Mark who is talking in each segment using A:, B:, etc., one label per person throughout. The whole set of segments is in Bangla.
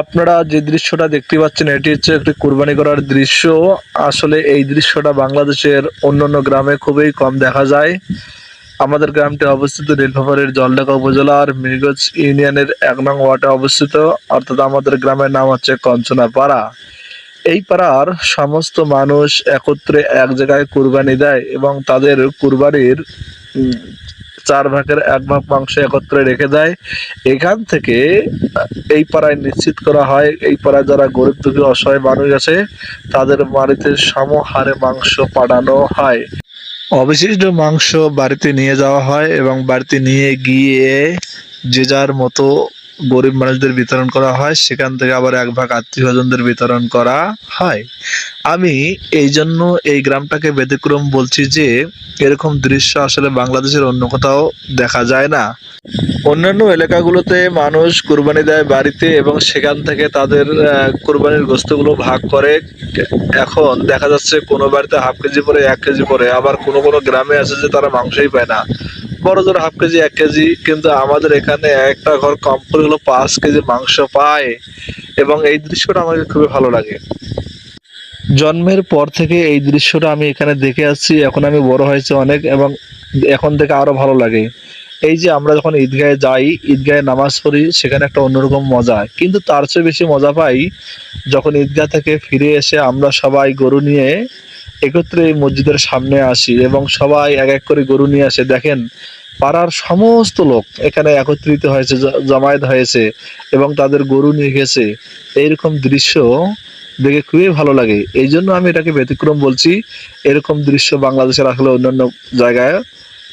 A: আপনারা যে দৃশ্যটা দেখতে পাচ্ছেন, এটি হচ্ছে একটি কুরবানি করার দৃশ্য। আসলে এই দৃশ্যটা বাংলাদেশের অন্যান্য গ্রামে খুবই কম দেখা যায়। আমাদের গ্রামটি অবস্থিত নীলফামারীর জলঢাকা উপজেলার মিরগঞ্জ ইউনিয়নের এক নং ওয়ার্ডে অবস্থিত, অর্থাৎ আমাদের গ্রামের নাম হচ্ছে কঞ্চনা পাড়া এই পাড়ার সমস্ত মানুষ একত্রে এক জায়গায় কুরবানি দেয় এবং তাদের কুরবানির চার ভাগের এক ভাগ মাংস একত্রে রেখে দেয়। এখান থেকে এই পাড়ায় নিশ্চিত করা হয়, এই পাড়ায় যারা গরিব দুঃখী, অসহায় মানুষ আছে, তাদের বাড়িতে সমহারে মাংস পাঠানো হয়। অবশিষ্ট মাংস বাড়িতে নিয়ে যাওয়া হয় এবং বাড়িতে নিয়ে গিয়ে যে যার মতো গরিব মানুষদের বিতরণ করা হয়, সেখান থেকে আবার এক ভাগ আত্মীয় স্বজনদের বিতরণ করা হয়। আমি এই জন্য এই গ্রামটাকে ব্যতিক্রম বলছি যে, এরকম দৃশ্য আসলে বাংলাদেশের অন্য কোথাও দেখা যায় না। অন্যান্য এলাকাগুলোতে মানুষ কুরবানি দেয় বাড়িতে এবং সেখান থেকে তাদের কুরবানির গোস্তগুলো ভাগ করে। এখন দেখা যাচ্ছে কোনো বাড়িতে হাফ কেজি পরে এক কেজি পরে আবার কোনো কোনো গ্রামে আছে যে তারা মাংসই পায় না। বড় জোর হাফ কেজি, এক কেজি, কিন্তু আমাদের এখানে একটা ঘর কম করে হলো পাঁচ কেজি মাংস পায় এবং এই দৃশ্যটা আমাকে খুবই ভালো লাগে। জন্মের পর থেকে এই দৃশ্যটা আমি এখানে দেখে আসছি, এখন আমি বড় হয়েছে অনেক এবং এখন থেকে আরও ভালো লাগে। এই যে আমরা যখন ঈদগাহে যাই, ঈদগাহে নামাজ পড়ি, সেখানে একটা অন্যরকম মজা। কিন্তু তার চেয়ে বেশি মজা পাই যখন ঈদগাহ থেকে ফিরে এসে আমরা সবাই গরু নিয়ে একত্রে এই মসজিদের সামনে আসি এবং সবাই এক এক করে গরু নিয়ে আসে। দেখেন, পাড়ার সমস্ত লোক এখানে একত্রিত হয়েছে জমায়েত হয়েছে এবং তাদের গরু নিয়ে গেছে। এইরকম দৃশ্য দেখে খুবই ভালো লাগে। এই জন্য আমি এটাকে ব্যতিক্রম বলছি। এরকম দৃশ্য বাংলাদেশের আসলে অন্যান্য জায়গায়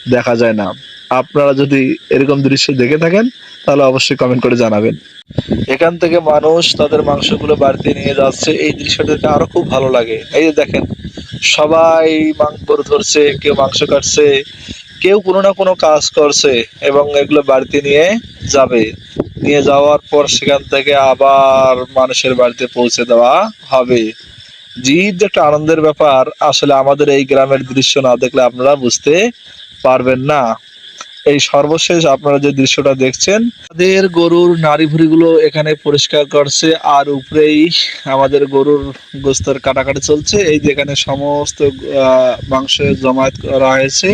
A: দেখা যায় না। আপনারা যদি এরকম দৃশ্য দেখে থাকেন, তাহলে অবশ্যই কমেন্ট করে জানাবেন। এখান থেকে মানুষ তাদের মাংসগুলো বাড়িতে নিয়ে যাচ্ছে। এই দৃশ্যটা দেখে আরও খুব ভালো লাগে। এই যে দেখেন, সবাই মাংস ধরছে, কেউ মাংস কাটছে, কেউ কোনো না কোনো কাজ করছে এবং এগুলো বাড়িতে নিয়ে যাবে। নিয়ে যাওয়ার পর সেখান থেকে আবার মানুষের বাড়িতে পৌঁছে দেওয়া হবে। জিদ একটা আনন্দের ব্যাপার। আসলে আমাদের এই গ্রামের দৃশ্য না দেখলে আপনারা বুঝতে পারবেন না। এই সর্বশেষ আপনারা যে দৃশ্যটা দেখছেন, আমাদের গরুর নাড়ি ভুড়িগুলো এখানে পরিষ্কার করছে, আর উপরেই আমাদের গরুর গোস্তর কাটাকাটি চলছে। এই যে এখানে সমস্ত মাংস জমায়েত করা হয়েছে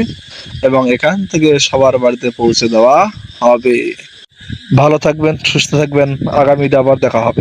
A: এবং এখান থেকে সবার বাড়িতে পৌঁছে দেওয়া হবে। ভালো থাকবেন, সুস্থ থাকবেন। আগামীতে আবার দেখা হবে।